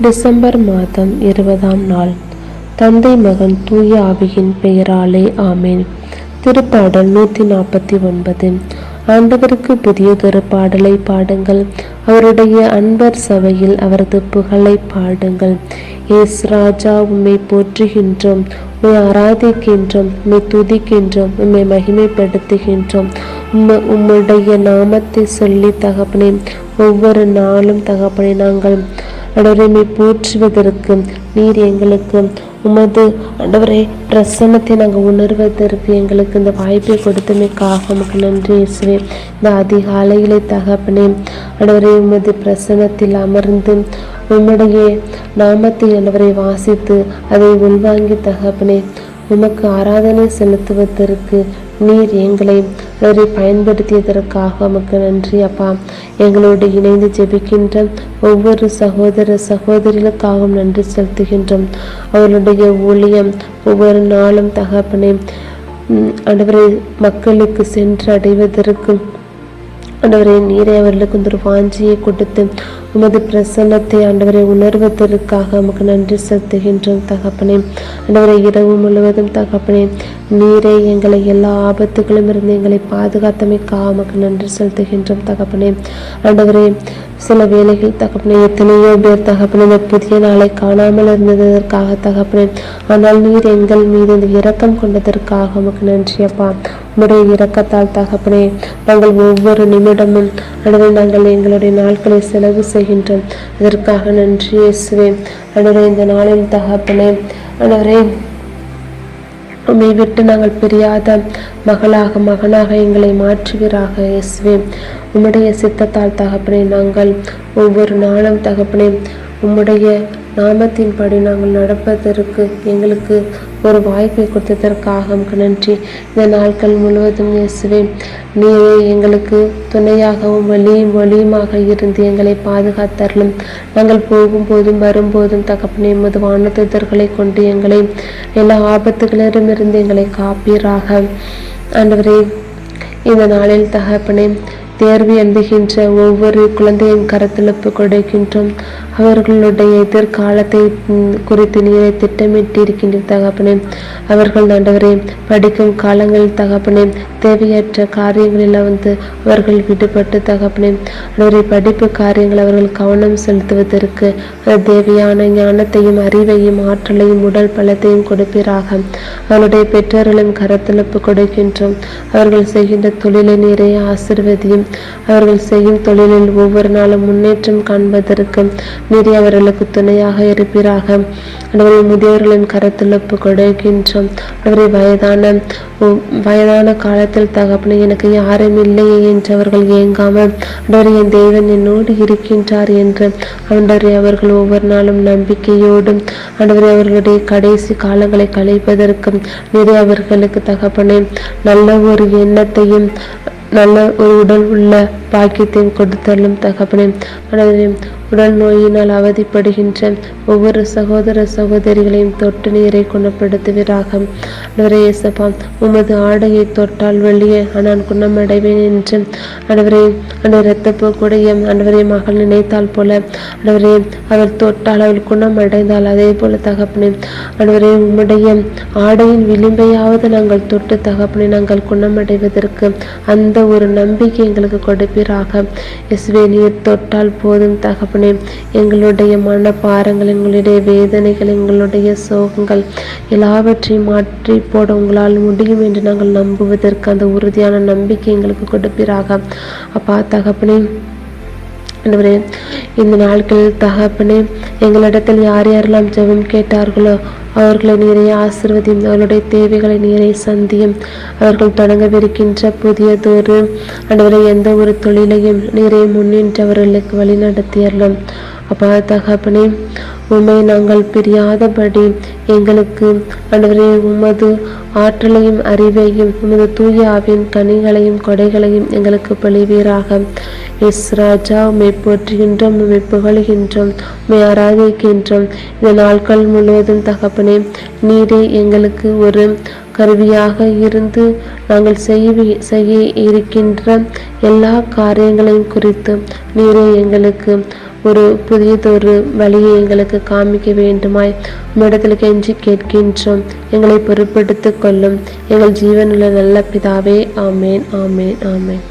December மாதம் இருபதாம் நாள். தந்தை மகன் தூய ஆவியின் பெயராலே ஆமேன். திருப்பாடல் நூற்றி நாற்பத்தி ஒன்பது. ஆண்டவருக்கு புதியதொரு பாடலை பாடுங்கள். அவருடைய அன்பர் சபையில் அவரது புகழை பாடுங்கள். ஏஸ் ராஜா உம்மை போற்றுகின்றோம். உம்மை ஆராதிக்கின்றோம். உம்மை துதிக்கின்றோம். உம்மை மகிமைப்படுத்துகின்றோம். உம்மை உம்முடைய நாமத்தை சொல்லி தகப்பனே ஒவ்வொரு நாளும் தகப்பனை நாங்கள் அடவரைமை போற்றுவதற்கு நீர் எங்களுக்கு உமது அடவரை பிரசன்னத்தை நாங்கள் உணர்வதற்கு எங்களுக்கு இந்த வாய்ப்பை கொடுத்தமைக்காக உமக்கு நன்றி இயேசுவே. இந்த அதிகாலையிலே தகப்பனே ஆண்டவரை உமது பிரசன்னத்தில் அமர்ந்து உம்முடைய நாமத்தை ஆண்டவரை வாசித்து அதை உள்வாங்கி தகப்பனே உமக்கு ஆராதனை செலுத்துவதற்கு நீர் எங்களை அவரை பயன்படுத்தியதற்காக உமக்கு நன்றி அப்பா. எங்களோடு இணைந்து ஜெபிக்கின்ற ஒவ்வொரு சகோதர சகோதரிகளுக்காகவும் நன்றி செலுத்துகின்றோம். அவர்களுடைய ஊழியம் ஒவ்வொரு நாளும் தகப்பனே அனைவரை மக்களுக்கு சென்று அடைவதற்கு ஆண்டவரே நீரை அவர்களுக்கு ஒரு வாஞ்சியை கொடுத்து உமது பிரசன்னத்தை ஆண்டவரை உணர்வதற்காக நமக்கு நன்றி செலுத்துகின்றோம் தகப்பனே. ஆண்டவரை இரவு முழுவதும் தகப்பனே நீரை எங்களை எல்லா ஆபத்துகளும் இருந்து எங்களை பாதுகாத்தமைக்காக நமக்கு நன்றி செலுத்துகின்றோம் தகப்பனே. ஆண்டவரே சில வேலைகள் தகப்பனே எத்தனையோ பேர் தகப்பனே இந்த புதிய நாளை காணாமல் இருந்ததற்காக தகப்பனே ஆனால் நீர் எங்கள் மீது இந்த இரக்கம் கொண்டதற்காக உமக்கு நன்றி அப்பா உம்முடைய இரக்கத்தால் தகப்பனே நாங்கள் ஒவ்வொரு நிமிடமும் அடுத்து நாங்கள் எங்களுடைய நாட்களை செலவு செய்கின்றோம். அதற்காக நன்றி இயேசுவே. அடுத்த இந்த நாளில் தகப்பனே அடவரே உம்மை விட்டு நாங்கள் பிரியாத மகளாக மகனாக எங்களை மாற்றுவீராக இயேசுவே. உம்முடைய சித்தத்தால் தகப்பனே நாங்கள் ஒவ்வொரு நாளும் தகப்பனே உம்முடைய நாமத்தின்படி நாங்கள் நடப்பதற்கு எங்களுக்கு ஒரு வாய்ப்பை கொடுத்ததற்காக உமக்கு நன்றி. இந்த நாட்கள் முழுவதும் இயேசுவே நீரே எங்களுக்கு துணையாகவும் வழியும் ஒளியுமாக இருந்து எங்களை பாதுகாத்தரலும் நாங்கள் போகும்போதும் வரும்போதும் தகப்பனே எமது வானத்துதர்களை கொண்டு எங்களை எல்லா ஆபத்துகளிடமிருந்து எங்களை காப்பீராக. ஆண்டவரே இந்த நாளில் தகப்பனே தேர்வு எழுதுகின்ற ஒவ்வொரு குழந்தையும் கருத்தெழுப்பு கொடுக்கின்றோம். அவர்களுடைய எதிர்காலத்தை குறித்து நீரை திட்டமிட்டிருக்கின்ற தகப்பனே. அவர்கள் ஆண்டவரே படிக்கும் காலங்களில் தகப்பனே தேவையற்ற காரியங்களில் வந்து அவர்கள் விடுபட்டு தகப்பனே அவரை படிப்பு காரியங்கள் அவர்கள் கவனம் செலுத்துவதற்கு தேவையான ஞானத்தையும் அறிவையும் ஆற்றலையும் உடல் பலத்தையும் கொடுப்பீராக. அவருடைய பெற்றோர்களும் கரத்தளப்பு கொடுக்கின்றோம். அவர்கள் செய்கின்ற தொழிலை நிறைய ஆசிர்வதியும். அவர்கள் செய்யும் தொழிலில் ஒவ்வொரு நாளும் முன்னேற்றம் காண்பதற்கு நீதி அவர்களுக்கு துணையாக இருப்பீராக. அவர்கள் முதியவர்களின் கருத்துழப்பு கொடுக்கின்றோம். அவரை வயதான வயதான காலத்தில் தகப்பனை எனக்கு யாரும் இல்லையே என்று அவர்கள் ஏங்காமல் அன்றரை என் தேவன் என்னோடு இருக்கின்றார் என்று அன்றரை அவர்கள் ஒவ்வொரு நாளும் நம்பிக்கையோடும் அன்றரை அவர்களுடைய கடைசி காலங்களை கழிப்பதற்கும் நிறைய அவர்களுக்கு தகப்பனே நல்ல ஒரு எண்ணத்தையும் நல்ல ஒரு உடல் உள்ள பாக்கியத்தையும் கொடுத்தலும் தகப்பனே. அனைவரையும் உடல் நோயினால் அவதிப்படுகின்ற ஒவ்வொரு சகோதர சகோதரிகளையும் தொட்டு நீரை குணப்படுத்துவீராக. இயேசப்பா உமது ஆடையை தொட்டால் வெளியே நான் குணமடைவேன் என்று அனைவரை அந்த இரத்தப்போக்குடைய அனைவரை மகள் நினைத்தால் போல. அனைவரே அவள் தொட்டால் அவள் குணமடைந்தால் அதே போல தகப்பனே. அனைவரே உம்முடைய ஆடையின் விளிம்பையாவது நாங்கள் தொட்டு தகப்பனை நாங்கள் குணமடைவதற்கு அந்த ஒரு நம்பிக்கை எங்களுக்கு கொடுப்பீராக. இஸ்வே நீர் தொட்டால் போதும் தகப்ப தகப்பனே எங்களுடைய மனப்பாரங்கள் எங்களுடைய வேதனைகள் எங்களுடைய சோகங்கள் எல்லாவற்றையும் மாற்றி போட உங்களால் முடியும் என்று நாங்கள் நம்புவதற்கு அந்த உறுதியான நம்பிக்கை எங்களுக்கு கொடுப்பீராக. அப்பா தகப்பனே ஆண்டவரே இந்த நாட்களில் தகப்பனே எங்களிடத்தில் யார் யாரெல்லாம் ஜெபம் கேட்டார்களோ அவர்களை நீரை ஆசிர்வதியும் அவர்களுடைய தேவைகளை நீரை சந்தியும். அவர்கள் தொடங்கவிருக்கின்ற புதியதொரு ஆண்டவரை எந்த ஒரு தொழிலையும் நீரை முன்னின்று அவர்களுக்கு வழி நடத்தியறலாம் அப்பா தகப்பனே உண்மை நாங்கள் பிரியாதபடி எங்களுக்கு ஆண்டவரே உமது ஆற்றலையும் அறிவையும் உமது தூய ஆவியின் கனிகளையும் கொடைகளையும் எங்களுக்கு பொழிவீராக. எஸ் ராஜா உம்மை போற்றுகின்றோம் உம்மை புகழ்கின்றோம் உம்மை ஆராதிக்கின்றோம். இந்த நாட்கள் முழுவதும் தகப்பனே நீரே எங்களுக்கு ஒரு கருவியாக இருந்து நாங்கள் செய்ய செய்ய இருக்கின்ற எல்லா காரியங்களையும் குறித்து நீரே எங்களுக்கு ஒரு புதியதொரு வழியை எங்களுக்கு காமிக்க வேண்டுமாய். உம்மிடத்தில் கெஞ்சி கேட்கின்றோம். எங்களை பொருட்படுத்திக் கொள்ளும். எங்கள் ஜீவனுள்ள நல்ல பிதாவே ஆமேன் ஆமேன் ஆமேன்.